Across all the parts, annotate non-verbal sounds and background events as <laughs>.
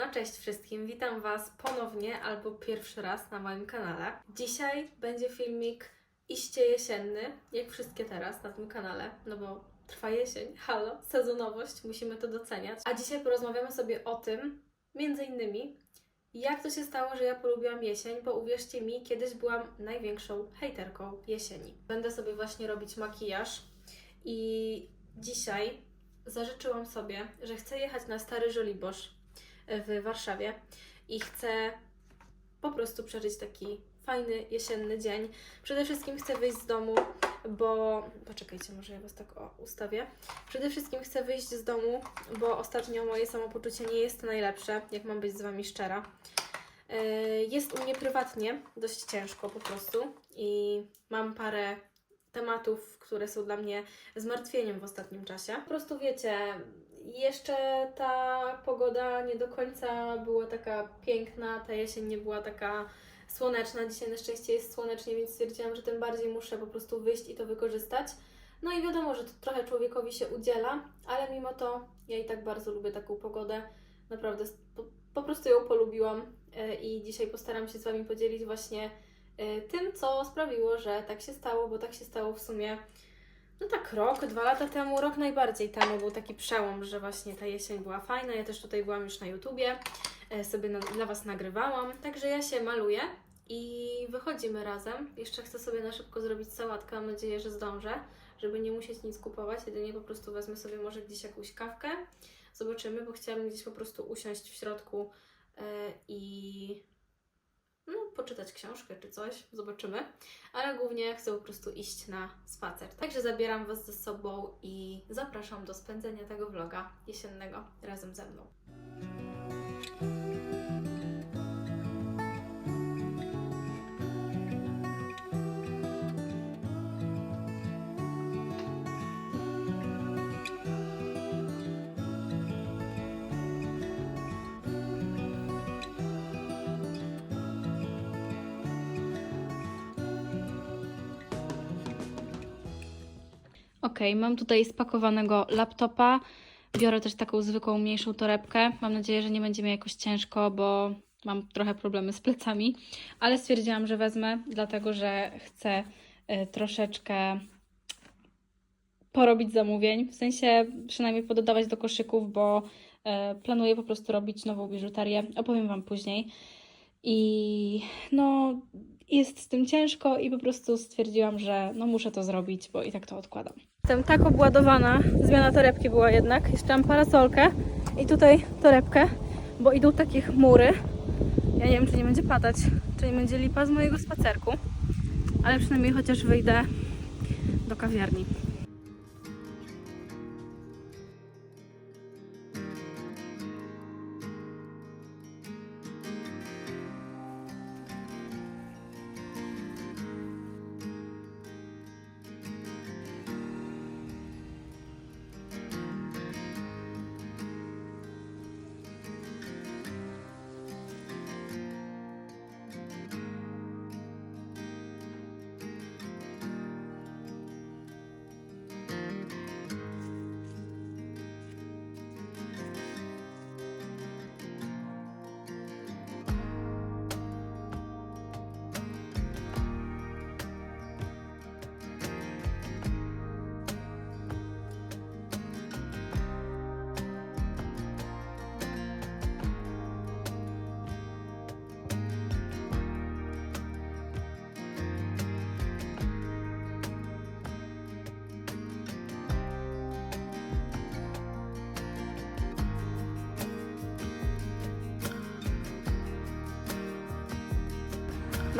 No cześć wszystkim, witam Was ponownie albo pierwszy raz na moim kanale. Dzisiaj będzie filmik iście jesienny, jak wszystkie teraz na tym kanale, no bo trwa jesień, halo, sezonowość, musimy to doceniać. A dzisiaj porozmawiamy sobie o tym, między innymi, jak to się stało, że ja polubiłam jesień, bo uwierzcie mi, kiedyś byłam największą hejterką jesieni. Będę sobie właśnie robić makijaż i dzisiaj zażyczyłam sobie, że chcę jechać na Stary Żoliborz w Warszawie i chcę po prostu przeżyć taki fajny jesienny dzień. Przede wszystkim chcę wyjść z domu, bo. Poczekajcie, może ja Was tak o, ustawię. Przede wszystkim chcę wyjść z domu, bo ostatnio moje samopoczucie nie jest najlepsze, jak mam być z Wami szczera. Yy, Jest u mnie prywatnie dość ciężko po prostu i mam parę tematów, które są dla mnie zmartwieniem w ostatnim czasie. Po prostu wiecie, jeszcze ta pogoda nie do końca była taka piękna, ta jesień nie była taka słoneczna. Dzisiaj na szczęście jest słonecznie, więc stwierdziłam, że tym bardziej muszę po prostu wyjść i to wykorzystać. No i wiadomo, że to trochę człowiekowi się udziela, ale mimo to ja i tak bardzo lubię taką pogodę. Naprawdę po, po prostu ją polubiłam e, i dzisiaj postaram się z Wami podzielić właśnie tym, co sprawiło, że tak się stało, bo tak się stało w sumie no tak rok, dwa lata temu, rok najbardziej temu był taki przełom, że właśnie ta jesień była fajna. Ja też tutaj byłam już na YouTubie, e, sobie na, dla Was nagrywałam. Także ja się maluję i wychodzimy razem. Jeszcze chcę sobie na szybko zrobić sałatkę, mam nadzieję, że zdążę, żeby nie musieć nic kupować. Jedynie po prostu wezmę sobie może gdzieś jakąś kawkę. Zobaczymy, bo chciałabym gdzieś po prostu usiąść w środku e, i no, poczytać książkę czy coś, zobaczymy. Ale głównie chcę po prostu iść na spacer. Także zabieram Was ze sobą i zapraszam do spędzenia tego vloga jesiennego razem ze mną. Mam tutaj spakowanego laptopa. Biorę też taką zwykłą, mniejszą torebkę. Mam nadzieję, że nie będzie mi jakoś ciężko, bo mam trochę problemy z plecami, ale stwierdziłam, że wezmę, dlatego że chcę y, troszeczkę porobić zamówień, w sensie przynajmniej pododawać do koszyków, bo y, planuję po prostu robić nową biżuterię. Opowiem Wam później. I no, jest z tym ciężko i po prostu stwierdziłam, że no muszę to zrobić, bo i tak to odkładam. Jestem tak obładowana, zmiana torebki była jednak. Jeszcze mam parasolkę i tutaj torebkę, bo idą takie chmury. Ja nie wiem, czy nie będzie padać, czy nie będzie lipa z mojego spacerku, ale przynajmniej chociaż wyjdę do kawiarni.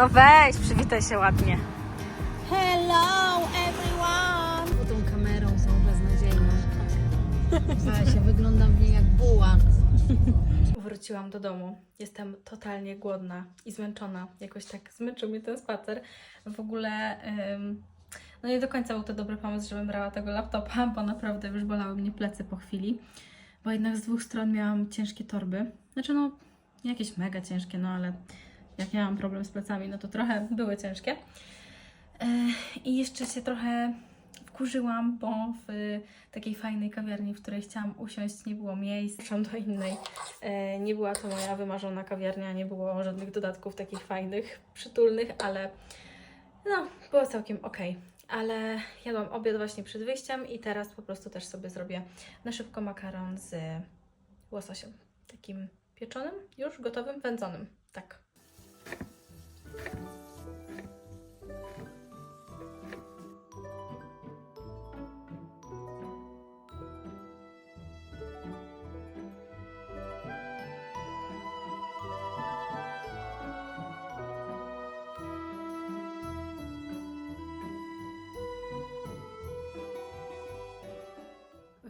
No weź, przywitaj się ładnie. Hello everyone! Bo tą kamerą są beznadziejne. <laughs> Ja wyglądam w niej jak buła. Wróciłam do domu. Jestem totalnie głodna i zmęczona. Jakoś tak zmęczył mnie ten spacer. W ogóle ym, no nie do końca był to dobry pomysł, żebym brała tego laptopa, bo naprawdę już bolały mnie plecy po chwili. Bo jednak z dwóch stron miałam ciężkie torby. Znaczy no, nie jakieś mega ciężkie, no ale jak miałam problem z plecami, no to trochę były ciężkie. Ech, I jeszcze się trochę wkurzyłam, bo w takiej fajnej kawiarni, w której chciałam usiąść, nie było miejsc. Poszłam do innej. E, nie była to moja wymarzona kawiarnia, nie było żadnych dodatków takich fajnych, przytulnych, ale no, było całkiem ok. Ale jadłam obiad właśnie przed wyjściem i teraz po prostu też sobie zrobię na szybko makaron z łososiem. Takim pieczonym, już gotowym, wędzonym. Tak.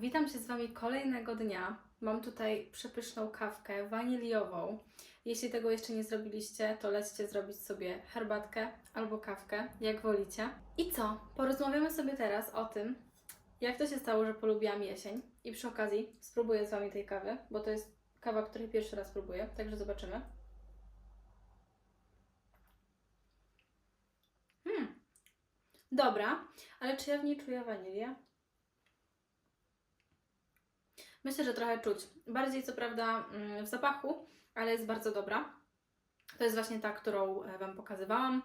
Witam się z Wami kolejnego dnia. Mam tutaj przepyszną kawkę waniliową. Jeśli tego jeszcze nie zrobiliście, to lećcie zrobić sobie herbatkę albo kawkę, jak wolicie. I co? Porozmawiamy sobie teraz o tym, jak to się stało, że polubiłam jesień. I przy okazji spróbuję z Wami tej kawy, bo to jest kawa, której pierwszy raz próbuję, także zobaczymy. Hmm. Dobra, ale czy ja w niej czuję wanilię? Myślę, że trochę czuć. Bardziej co prawda mm, w zapachu, ale jest bardzo dobra. To jest właśnie ta, którą e, Wam pokazywałam.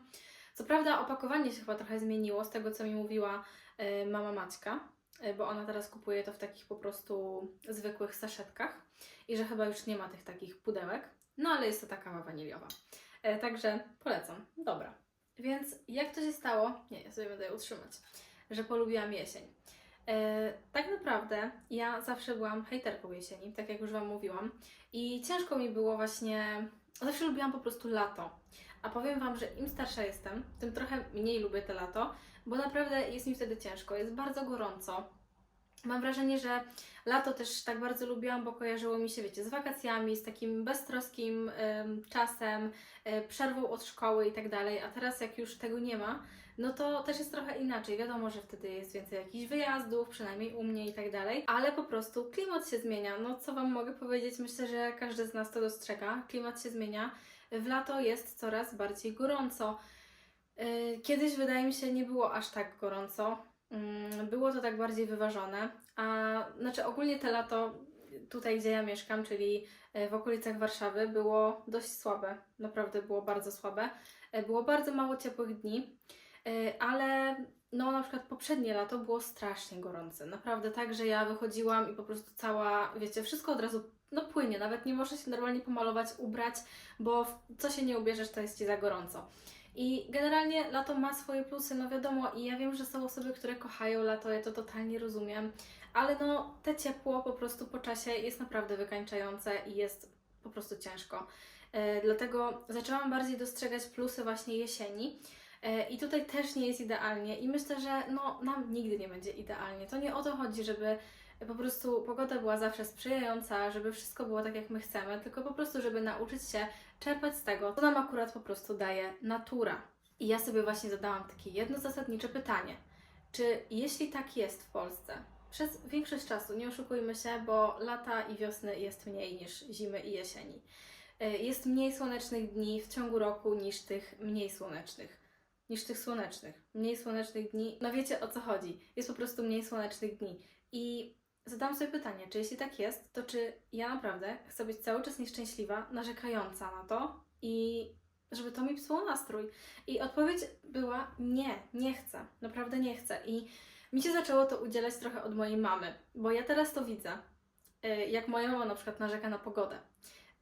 Co prawda opakowanie się chyba trochę zmieniło z tego, co mi mówiła e, mama Maćka, e, bo ona teraz kupuje to w takich po prostu zwykłych saszetkach i że chyba już nie ma tych takich pudełek. No ale jest to ta kawa waniliowa. Także polecam. Dobra. Więc jak to się stało? Nie, ja sobie będę utrzymać. Że polubiłam jesień. E, tak naprawdę ja zawsze byłam hejterką jesieni, tak jak już Wam mówiłam. I ciężko mi było właśnie. Zawsze lubiłam po prostu lato. A powiem Wam, że im starsza jestem, tym trochę mniej lubię te lato, bo naprawdę jest mi wtedy ciężko. Jest bardzo gorąco. Mam wrażenie, że lato też tak bardzo lubiłam, bo kojarzyło mi się, wiecie, z wakacjami, z takim beztroskim em, czasem, e, przerwą od szkoły i tak dalej. A teraz, jak już tego nie ma, no to też jest trochę inaczej. Wiadomo, że wtedy jest więcej jakichś wyjazdów, przynajmniej u mnie i tak dalej, ale po prostu klimat się zmienia. No co Wam mogę powiedzieć? Myślę, że każdy z nas to dostrzega. Klimat się zmienia. W lato jest coraz bardziej gorąco. Yy, Kiedyś wydaje mi się nie było aż tak gorąco. Mm, Było to tak bardziej wyważone. A znaczy ogólnie te lato tutaj, gdzie ja mieszkam, czyli e, w okolicach Warszawy, było dość słabe. Naprawdę było bardzo słabe. E, Było bardzo mało ciepłych dni. E, ale no na przykład poprzednie lato było strasznie gorące. Naprawdę tak, że ja wychodziłam i po prostu cała, wiecie, wszystko od razu no płynie, nawet nie można się normalnie pomalować, ubrać, bo co się nie ubierzesz, to jest Ci za gorąco. I generalnie lato ma swoje plusy, no wiadomo, i ja wiem, że są osoby, które kochają lato, ja to totalnie rozumiem, ale no te ciepło po prostu po czasie jest naprawdę wykańczające i jest po prostu ciężko. E, dlatego zaczęłam bardziej dostrzegać plusy właśnie jesieni. E, I tutaj też nie jest idealnie i myślę, że no, nam nigdy nie będzie idealnie. To nie o to chodzi, żeby po prostu pogoda była zawsze sprzyjająca, żeby wszystko było tak jak my chcemy, tylko po prostu, żeby nauczyć się czerpać z tego, co nam akurat po prostu daje natura. I ja sobie właśnie zadałam takie jedno zasadnicze pytanie. Czy jeśli tak jest w Polsce, przez większość czasu, nie oszukujmy się, bo lata i wiosny jest mniej niż zimy i jesieni. E, Jest mniej słonecznych dni w ciągu roku niż tych mniej słonecznych niż tych słonecznych. Mniej słonecznych dni, no wiecie o co chodzi. Jest po prostu mniej słonecznych dni. I zadam sobie pytanie, czy jeśli tak jest, to czy ja naprawdę chcę być cały czas nieszczęśliwa, narzekająca na to i żeby to mi psuło nastrój? I odpowiedź była nie, nie chcę. Naprawdę nie chcę. I mi się zaczęło to udzielać trochę od mojej mamy, bo ja teraz to widzę, y, jak moja mama na przykład narzeka na pogodę.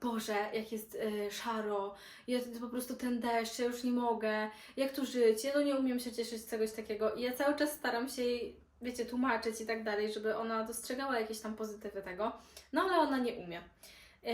Boże, jak jest y, szaro, ja po prostu ten deszcz, ja już nie mogę, jak tu żyć, ja no nie umiem się cieszyć z czegoś takiego. I ja cały czas staram się jej, wiecie, tłumaczyć i tak dalej, żeby ona dostrzegała jakieś tam pozytywy tego, no ale ona nie umie. Yy,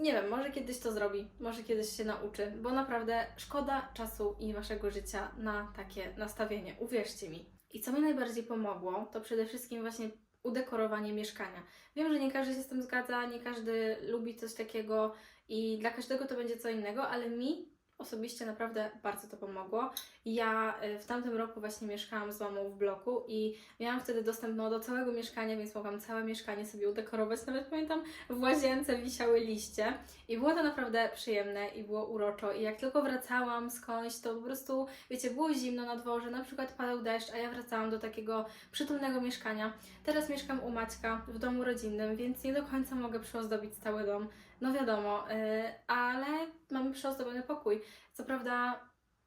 nie wiem, może kiedyś to zrobi, może kiedyś się nauczy, bo naprawdę szkoda czasu i waszego życia na takie nastawienie, uwierzcie mi. I co mi najbardziej pomogło, to przede wszystkim właśnie udekorowanie mieszkania. Wiem, że nie każdy się z tym zgadza, nie każdy lubi coś takiego i dla każdego to będzie co innego, ale mi osobiście naprawdę bardzo to pomogło. Ja y, w tamtym roku właśnie mieszkałam z mamą w bloku i miałam wtedy dostęp no, do całego mieszkania, więc mogłam całe mieszkanie sobie udekorować. Nawet pamiętam, w łazience wisiały liście i było to naprawdę przyjemne i było uroczo. I jak tylko wracałam skądś, to po prostu, wiecie, było zimno na dworze, na przykład padał deszcz, a ja wracałam do takiego przytulnego mieszkania. Teraz mieszkam u Maćka w domu rodzinnym, więc nie do końca mogę przyozdobić cały dom. No wiadomo, y, ale mamy przyozdobiony pokój. Co prawda,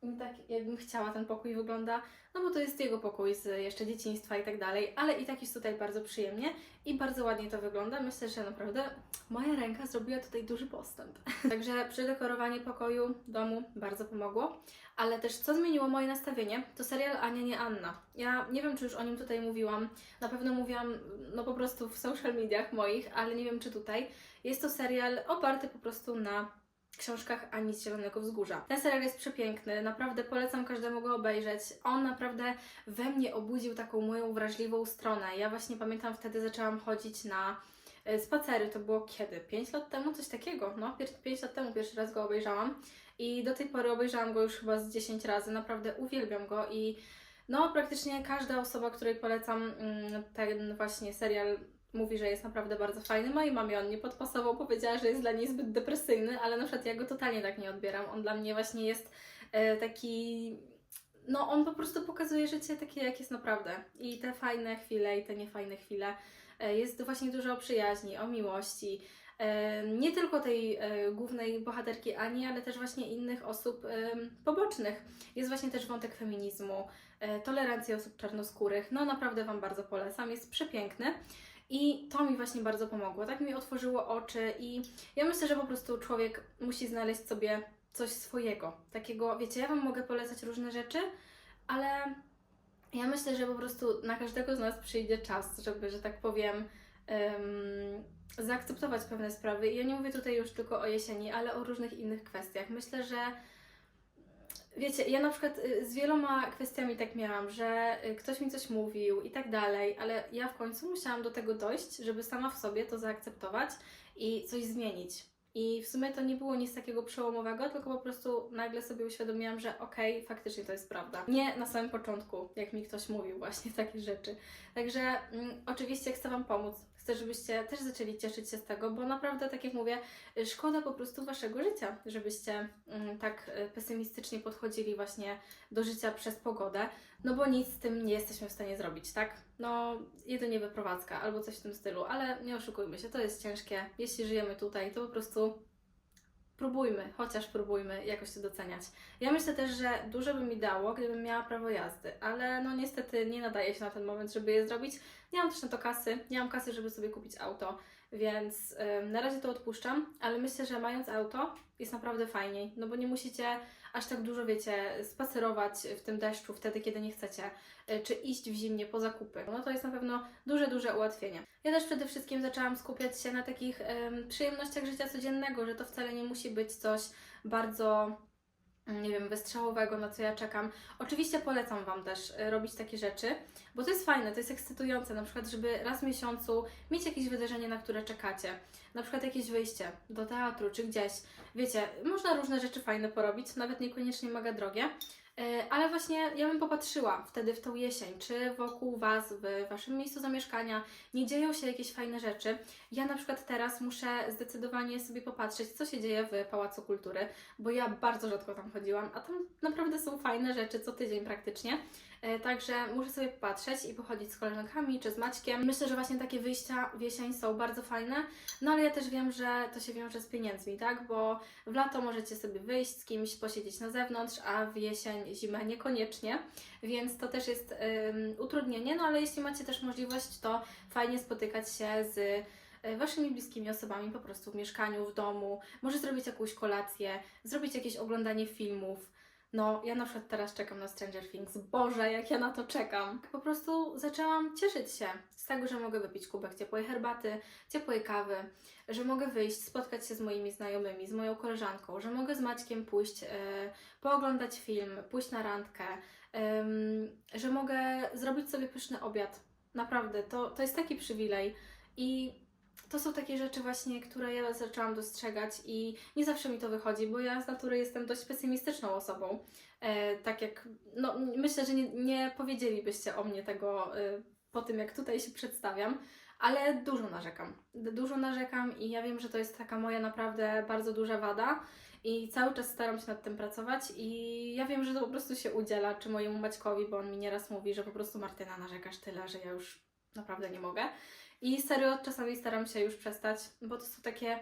nie tak jakbym chciała ten pokój wygląda, no bo to jest jego pokój z jeszcze dzieciństwa i tak dalej, ale i tak jest tutaj bardzo przyjemnie i bardzo ładnie to wygląda. Myślę, że naprawdę moja ręka zrobiła tutaj duży postęp. <laughs> Także przydekorowanie pokoju, domu bardzo pomogło. Ale też co zmieniło moje nastawienie, to serial Ania nie Anna. Ja nie wiem, czy już o nim tutaj mówiłam. Na pewno mówiłam, no po prostu w social mediach moich, ale nie wiem, czy tutaj. Jest to serial oparty po prostu na książkach Ani z Zielonego Wzgórza. Ten serial jest przepiękny, naprawdę polecam każdemu go obejrzeć. On naprawdę we mnie obudził taką moją wrażliwą stronę. Ja właśnie pamiętam wtedy zaczęłam chodzić na e, spacery, to było kiedy? 5 lat temu? Coś takiego, no 5 lat temu pierwszy raz go obejrzałam i do tej pory obejrzałam go już chyba z 10 razy, naprawdę uwielbiam go i no praktycznie każda osoba, której polecam mm, ten właśnie serial mówi, że jest naprawdę bardzo fajny. Mojej mamie on nie podpasował, powiedziała, że jest dla niej zbyt depresyjny, ale na przykład ja go totalnie tak nie odbieram. On dla mnie właśnie jest e, taki... No, on po prostu pokazuje życie takie, jak jest naprawdę. I te fajne chwile, i te niefajne chwile. E, Jest właśnie dużo o przyjaźni, o miłości. E, Nie tylko tej głównej bohaterki Ani, ale też właśnie innych osób pobocznych. Jest właśnie też wątek feminizmu, tolerancji osób czarnoskórych. No naprawdę Wam bardzo polecam, jest przepiękny. I to mi właśnie bardzo pomogło. Tak mi otworzyło oczy i ja myślę, że po prostu człowiek musi znaleźć sobie coś swojego. Takiego, wiecie, ja Wam mogę polecać różne rzeczy, ale ja myślę, że po prostu na każdego z nas przyjdzie czas, żeby, że tak powiem, em, zaakceptować pewne sprawy. I ja nie mówię tutaj już tylko o jesieni, ale o różnych innych kwestiach. Myślę, że Wiecie, ja na przykład y, z wieloma kwestiami tak miałam, że y, ktoś mi coś mówił i tak dalej, ale ja w końcu musiałam do tego dojść, żeby sama w sobie to zaakceptować i coś zmienić. I w sumie to nie było nic takiego przełomowego, tylko po prostu nagle sobie uświadomiłam, że okej, faktycznie to jest prawda. Nie na samym początku, jak mi ktoś mówił właśnie <laughs> takie rzeczy. Także mm, oczywiście chcę Wam pomóc. Chcę, żebyście też zaczęli cieszyć się z tego, bo naprawdę, tak jak mówię, szkoda po prostu Waszego życia, żebyście mm, tak y, pesymistycznie podchodzili właśnie do życia przez pogodę, no bo nic z tym nie jesteśmy w stanie zrobić, tak? No, jedynie wyprowadzka albo coś w tym stylu, ale nie oszukujmy się, to jest ciężkie. Jeśli żyjemy tutaj, to po prostu próbujmy, chociaż próbujmy jakoś to doceniać. Ja myślę też, że dużo by mi dało, gdybym miała prawo jazdy, ale no niestety nie nadaje się na ten moment, żeby je zrobić. Nie mam też na to kasy, nie mam kasy, żeby sobie kupić auto, więc na razie to odpuszczam, ale myślę, że mając auto jest naprawdę fajniej, no bo nie musicie aż tak dużo, wiecie, spacerować w tym deszczu wtedy, kiedy nie chcecie, y, czy iść w zimnie po zakupy. No to jest na pewno duże, duże ułatwienie. Ja też przede wszystkim zaczęłam skupiać się na takich em, przyjemnościach życia codziennego, że to wcale nie musi być coś bardzo nie wiem, wystrzałowego, na co ja czekam. Oczywiście polecam Wam też y, robić takie rzeczy, bo to jest fajne, to jest ekscytujące, na przykład, żeby raz w miesiącu mieć jakieś wydarzenie, na które czekacie. Na przykład jakieś wyjście do teatru czy gdzieś. Wiecie, można różne rzeczy fajne porobić, nawet niekoniecznie mega drogie. E, Ale właśnie ja bym popatrzyła wtedy w tą jesień, czy wokół Was, w Waszym miejscu zamieszkania nie dzieją się jakieś fajne rzeczy. Ja na przykład teraz muszę zdecydowanie sobie popatrzeć, co się dzieje w Pałacu Kultury, bo ja bardzo rzadko tam chodziłam, a tam naprawdę są fajne rzeczy co tydzień praktycznie. E, Także muszę sobie popatrzeć i pochodzić z koleżankami czy z Maćkiem. Myślę, że właśnie takie wyjścia w jesień są bardzo fajne, no ale ja też wiem, że to się wiąże z pieniędzmi, tak? Bo w lato możecie sobie wyjść z kimś, posiedzieć na zewnątrz, a w jesień, zimę niekoniecznie, więc to też jest ym, utrudnienie, no ale jeśli macie też możliwość, to fajnie spotykać się z y, Waszymi bliskimi osobami po prostu w mieszkaniu, w domu, może zrobić jakąś kolację, zrobić jakieś oglądanie filmów. No, ja na przykład teraz czekam na Stranger Things. Boże, jak ja na to czekam. Po prostu zaczęłam cieszyć się z tego, że mogę wypić kubek ciepłej herbaty, ciepłej kawy, że mogę wyjść, spotkać się z moimi znajomymi, z moją koleżanką, że mogę z Maćkiem pójść, e, pooglądać film, pójść na randkę, em, że mogę zrobić sobie pyszny obiad. Naprawdę, to, to jest taki przywilej. I to są takie rzeczy właśnie, które ja zaczęłam dostrzegać i nie zawsze mi to wychodzi, bo ja z natury jestem dość pesymistyczną osobą. E, tak jak, no myślę, że nie, nie powiedzielibyście o mnie tego e, po tym, jak tutaj się przedstawiam, ale dużo narzekam. Dużo narzekam i ja wiem, że to jest taka moja naprawdę bardzo duża wada i cały czas staram się nad tym pracować i ja wiem, że to po prostu się udziela, czy mojemu Maćkowi, bo on mi nieraz mówi, że po prostu Martyna narzekasz tyle, że ja już naprawdę nie mogę. I serio, czasami staram się już przestać, bo to są takie,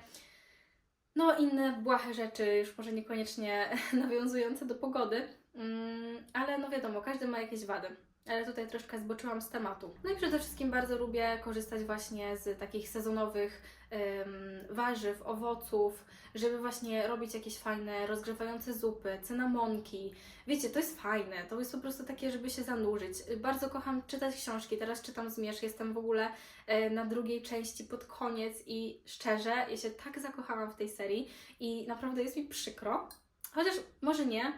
no inne błahe rzeczy, już może niekoniecznie <laughs> nawiązujące do pogody, mm, ale no wiadomo, każdy ma jakieś wady. Ale tutaj troszkę zboczyłam z tematu. No i przede wszystkim bardzo lubię korzystać właśnie z takich sezonowych em, warzyw, owoców, żeby właśnie robić jakieś fajne, rozgrzewające zupy, cynamonki. Wiecie, to jest fajne, to jest po prostu takie, żeby się zanurzyć. Bardzo kocham czytać książki, teraz czytam Zmierzch, jestem w ogóle e, na drugiej części pod koniec i szczerze, ja się tak zakochałam w tej serii i naprawdę jest mi przykro. Chociaż może nie,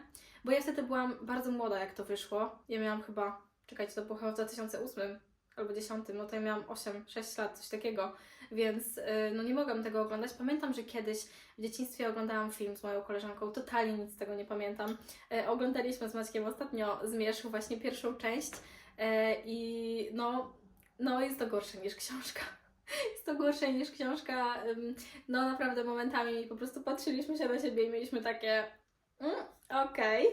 bo ja wtedy byłam bardzo młoda, jak to wyszło. Ja miałam chyba, czekajcie, to było chyba w 2008 albo 10, no to ja miałam 8-6 lat, coś takiego, więc y, no nie mogłam tego oglądać. Pamiętam, że kiedyś w dzieciństwie oglądałam film z moją koleżanką, totalnie nic z tego nie pamiętam. E, oglądaliśmy z Maćkiem ostatnio Zmierzch, właśnie pierwszą część e, i no, no jest to gorsze niż książka. <laughs> Jest to gorsze niż książka. No naprawdę momentami po prostu patrzyliśmy się na siebie i mieliśmy takie mm, okej,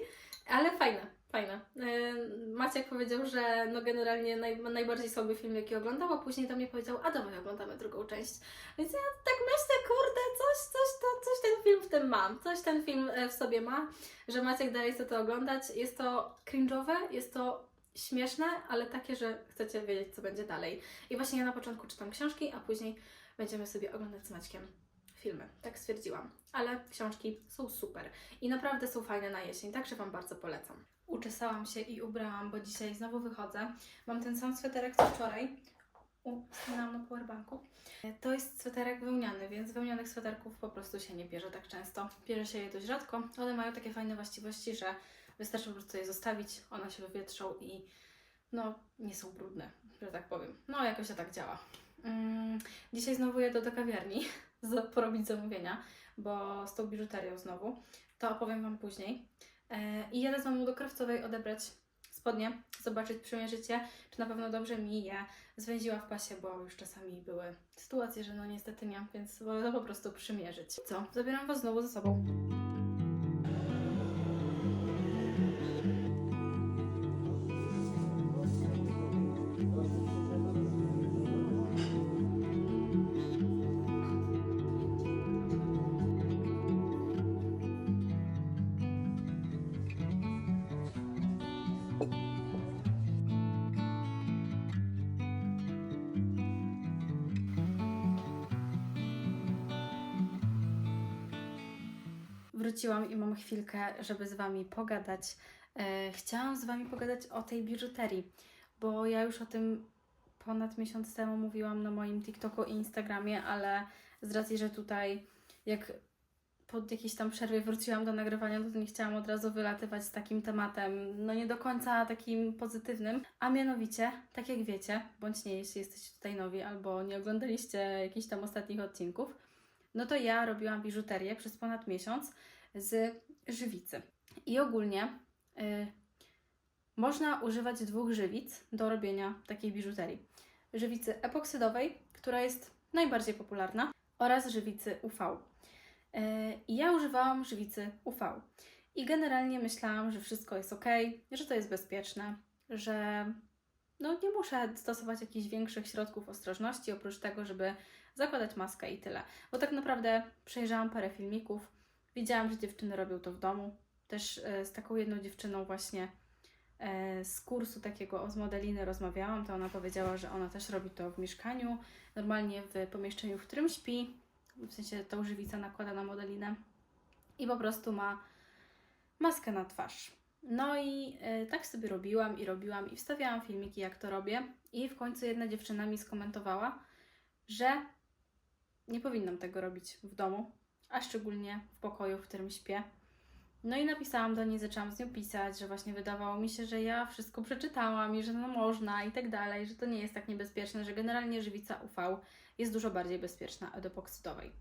ale fajne, fajne. Ym, Maciek powiedział, że no generalnie naj, najbardziej słaby film, jaki oglądał, a później do mnie powiedział, a dawaj oglądamy drugą część. Więc ja tak myślę, kurde, coś, coś, to, coś ten film w tym ma, coś ten film e, w sobie ma, że Maciek dalej chce to oglądać. Jest to cringe'owe, jest to śmieszne, ale takie, że chcecie wiedzieć, co będzie dalej. I właśnie ja na początku czytam książki, a później będziemy sobie oglądać z Maćkiem filmy. Tak stwierdziłam. Ale książki są super i naprawdę są fajne na jesień, także Wam bardzo polecam. Uczesałam się i ubrałam, bo dzisiaj znowu wychodzę. Mam ten sam sweterek co wczoraj. U, stanęłam na powerbanku. To jest sweterek wełniany, więc wełnianych sweterków po prostu się nie bierze tak często. Bierze się je dość rzadko. One mają takie fajne właściwości, że wystarczy po prostu je zostawić, one się wywietrzą i no nie są brudne, że tak powiem. No jakoś to tak działa. Mm, dzisiaj znowu jedę do kawiarni <laughs> porobić zamówienia, bo z tą biżuterią znowu. To opowiem Wam później. E, I jadę znowu do krawcowej odebrać spodnie, zobaczyć, przymierzyć je, czy na pewno dobrze mi je zwęziła w pasie, bo już czasami były sytuacje, że no niestety nie, więc wolę to po prostu przymierzyć. Co? Zabieram Was znowu ze sobą. Wróciłam i mam chwilkę, żeby z Wami pogadać. E, chciałam z Wami pogadać o tej biżuterii, bo ja już o tym ponad miesiąc temu mówiłam na moim TikToku i Instagramie, ale z racji, że tutaj jak po jakiejś tam przerwie wróciłam do nagrywania, to nie chciałam od razu wylatywać z takim tematem, no nie do końca takim pozytywnym, a mianowicie, tak jak wiecie, bądź nie, jeśli jesteście tutaj nowi albo nie oglądaliście jakichś tam ostatnich odcinków, no to ja robiłam biżuterię przez ponad miesiąc z żywicy. I ogólnie y, można używać dwóch żywic do robienia takiej biżuterii. Żywicy epoksydowej, która jest najbardziej popularna, oraz żywicy UV. Y, ja używałam żywicy UV. I generalnie myślałam, że wszystko jest ok, że to jest bezpieczne, że no nie muszę stosować jakichś większych środków ostrożności, oprócz tego, żeby zakładać maskę i tyle. Bo tak naprawdę przejrzałam parę filmików, widziałam, że dziewczyny robią to w domu. Też e, z taką jedną dziewczyną właśnie e, z kursu takiego z modeliny rozmawiałam, to ona powiedziała, że ona też robi to w mieszkaniu, normalnie w pomieszczeniu, w którym śpi, w sensie tą żywicę nakłada na modelinę i po prostu ma maskę na twarz. No i e, tak sobie robiłam i robiłam i wstawiałam filmiki, jak to robię. I w końcu jedna dziewczyna mi skomentowała, że nie powinnam tego robić w domu, a szczególnie w pokoju, w którym śpię. No i napisałam do niej, zaczęłam z nią pisać, że właśnie wydawało mi się, że ja wszystko przeczytałam i że no można i tak dalej, że to nie jest tak niebezpieczne, że generalnie żywica UV jest dużo bardziej bezpieczna od epoksydowej.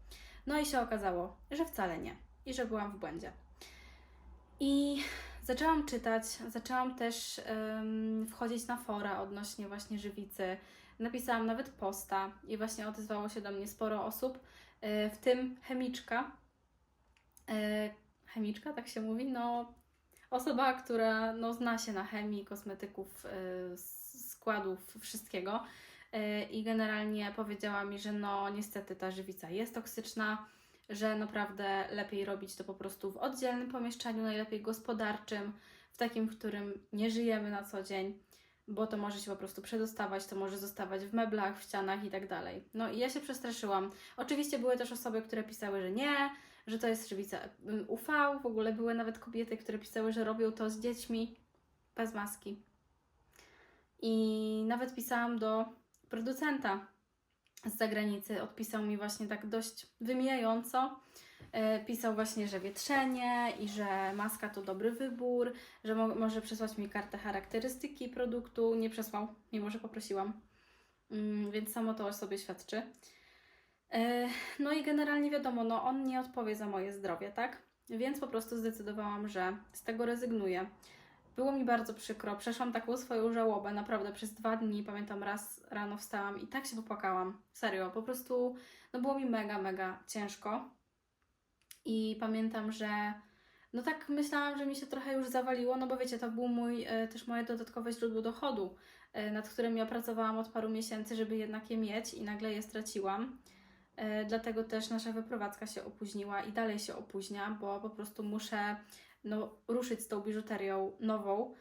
No i się okazało, że wcale nie i że byłam w błędzie. I zaczęłam czytać, zaczęłam też em, wchodzić na fora odnośnie właśnie żywicy. Napisałam nawet posta i właśnie odezwało się do mnie sporo osób, w tym chemiczka. E, chemiczka, tak się mówi? No, osoba, która no, zna się na chemii, kosmetyków, e, składów, wszystkiego. E, I generalnie powiedziała mi, że no niestety ta żywica jest toksyczna, że naprawdę lepiej robić to po prostu w oddzielnym pomieszczeniu, najlepiej gospodarczym, w takim, w którym nie żyjemy na co dzień, bo to może się po prostu przedostawać, to może zostawać w meblach, w ścianach i tak dalej. No i ja się przestraszyłam. Oczywiście były też osoby, które pisały, że nie, że to jest żywica mm, UV, w ogóle były nawet kobiety, które pisały, że robią to z dziećmi bez maski. I nawet pisałam do producenta z zagranicy, odpisał mi właśnie tak dość wymijająco. E, Pisał właśnie, że wietrzenie i że maska to dobry wybór, że mo- może przesłać mi kartę charakterystyki produktu. Nie przesłał, mimo że poprosiłam. Mm, więc samo to o sobie świadczy. E, No i generalnie wiadomo, no on nie odpowie za moje zdrowie, tak? Więc po prostu zdecydowałam, że z tego rezygnuję. Było mi bardzo przykro, przeszłam taką swoją żałobę, naprawdę przez dwa dni, pamiętam raz rano wstałam i tak się popłakałam, serio, po prostu, no było mi mega, mega ciężko i pamiętam, że no tak myślałam, że mi się trochę już zawaliło, no bo wiecie, to był mój, e, też moje dodatkowe źródło dochodu, e, nad którym ja pracowałam od paru miesięcy, żeby jednak je mieć i nagle je straciłam. E, Dlatego też nasza wyprowadzka się opóźniła i dalej się opóźnia, bo po prostu muszę no, ruszyć z tą biżuterią nową.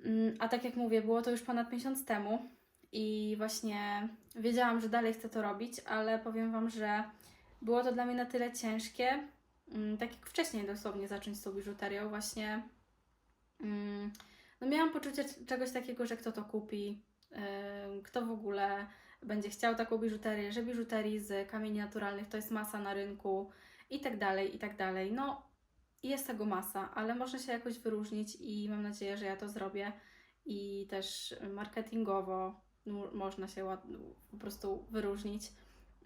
Mm, A tak jak mówię, było to już ponad miesiąc temu i właśnie wiedziałam, że dalej chcę to robić, ale powiem Wam, że było to dla mnie na tyle ciężkie, mm, tak jak wcześniej dosłownie zacząć z tą biżuterią, właśnie mm, no miałam poczucie czegoś takiego, że kto to kupi, ym, kto w ogóle będzie chciał taką biżuterię, że biżuterii z kamieni naturalnych to jest masa na rynku i tak dalej, i tak dalej. No, jest tego masa, ale można się jakoś wyróżnić i mam nadzieję, że ja to zrobię i też marketingowo no, można się po prostu wyróżnić.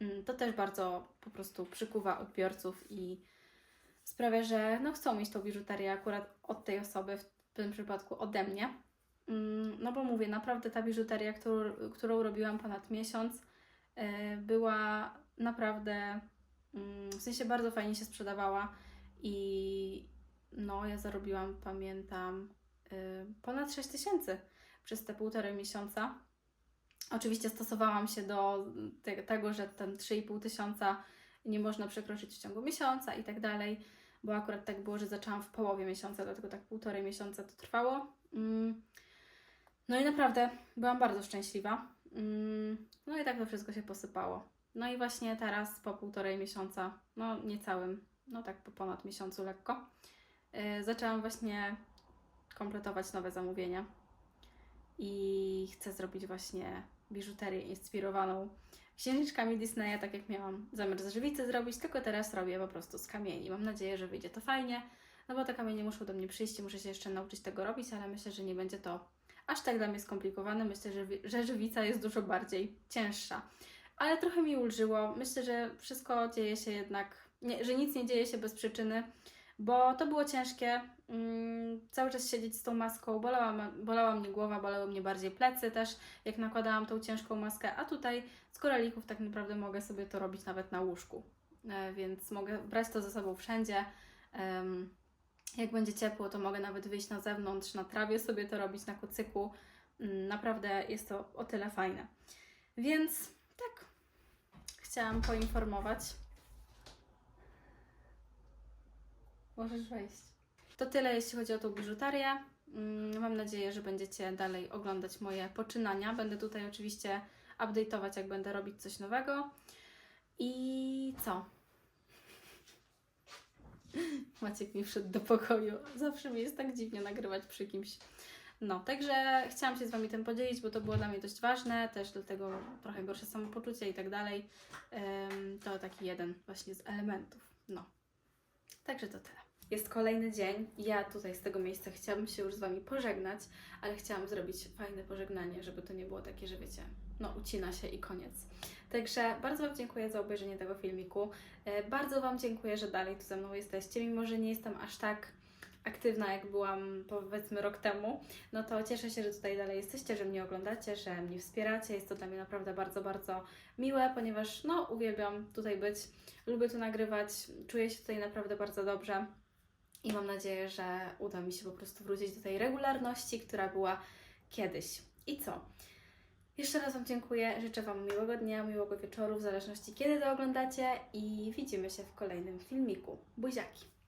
Mm, To też bardzo po prostu przykuwa odbiorców i sprawia, że no, chcą mieć tą biżuterię akurat od tej osoby, w tym przypadku ode mnie. Mm, No bo mówię, naprawdę ta biżuteria, którą, którą robiłam ponad miesiąc, e, była naprawdę, mm, w sensie bardzo fajnie się sprzedawała i no ja zarobiłam, pamiętam, y, ponad 6 tysięcy przez te półtorej miesiąca. Oczywiście stosowałam się do te, tego, że ten 3,5 tysiąca nie można przekroczyć w ciągu miesiąca i tak dalej, bo akurat tak było, że zaczęłam w połowie miesiąca, dlatego tak półtorej miesiąca to trwało. Mm. No i naprawdę byłam bardzo szczęśliwa. Mm. No i tak to wszystko się posypało. No i właśnie teraz po półtorej miesiąca, no niecałym, no tak po ponad miesiącu lekko, yy, zaczęłam właśnie kompletować nowe zamówienia i chcę zrobić właśnie biżuterię inspirowaną księżniczkami Disneya, tak jak miałam zamiar z żywicy zrobić, tylko teraz robię po prostu z kamieni. Mam nadzieję, że wyjdzie to fajnie, no bo te kamienie muszą do mnie przyjść muszę się jeszcze nauczyć tego robić, ale myślę, że nie będzie to aż tak dla mnie skomplikowane. Myślę, że, że żywica jest dużo bardziej cięższa. Ale trochę mi ulżyło. Myślę, że wszystko dzieje się jednak, nie, że nic nie dzieje się bez przyczyny, bo to było ciężkie. Mm, cały czas siedzieć z tą maską, bolała, bolała mnie głowa, bolały mnie bardziej plecy też, jak nakładałam tą ciężką maskę, a tutaj z koralików tak naprawdę mogę sobie to robić nawet na łóżku, e, więc mogę brać to ze sobą wszędzie. Jak będzie ciepło, to mogę nawet wyjść na zewnątrz, na trawie sobie to robić, na kucyku. Mm, Naprawdę jest to o tyle fajne. Więc tak, chciałam poinformować. Możesz wejść. To tyle, jeśli chodzi o tą biżuterię. Mm, Mam nadzieję, że będziecie dalej oglądać moje poczynania. Będę tutaj oczywiście update'ować, jak będę robić coś nowego. I co? <laughs> Maciek mi wszedł do pokoju. Zawsze mi jest tak dziwnie nagrywać przy kimś. No, także chciałam się z Wami tym podzielić, bo to było dla mnie dość ważne, też dlatego trochę gorsze samopoczucie i tak dalej. To taki jeden właśnie z elementów. No, także to tyle. Jest kolejny dzień. Ja tutaj z tego miejsca chciałabym się już z Wami pożegnać, ale chciałam zrobić fajne pożegnanie, żeby to nie było takie, że wiecie, no ucina się i koniec. Także bardzo Wam dziękuję za obejrzenie tego filmiku. E, Bardzo Wam dziękuję, że dalej tu ze mną jesteście, mimo że nie jestem aż tak aktywna, jak byłam powiedzmy rok temu, no to cieszę się, że tutaj dalej jesteście, że mnie oglądacie, że mnie wspieracie. Jest to dla mnie naprawdę bardzo, bardzo miłe, ponieważ no uwielbiam tutaj być, lubię tu nagrywać, czuję się tutaj naprawdę bardzo dobrze i mam nadzieję, że uda mi się po prostu wrócić do tej regularności, która była kiedyś. I co? Jeszcze raz Wam dziękuję, życzę Wam miłego dnia, miłego wieczoru, w zależności kiedy to oglądacie i widzimy się w kolejnym filmiku. Buziaki!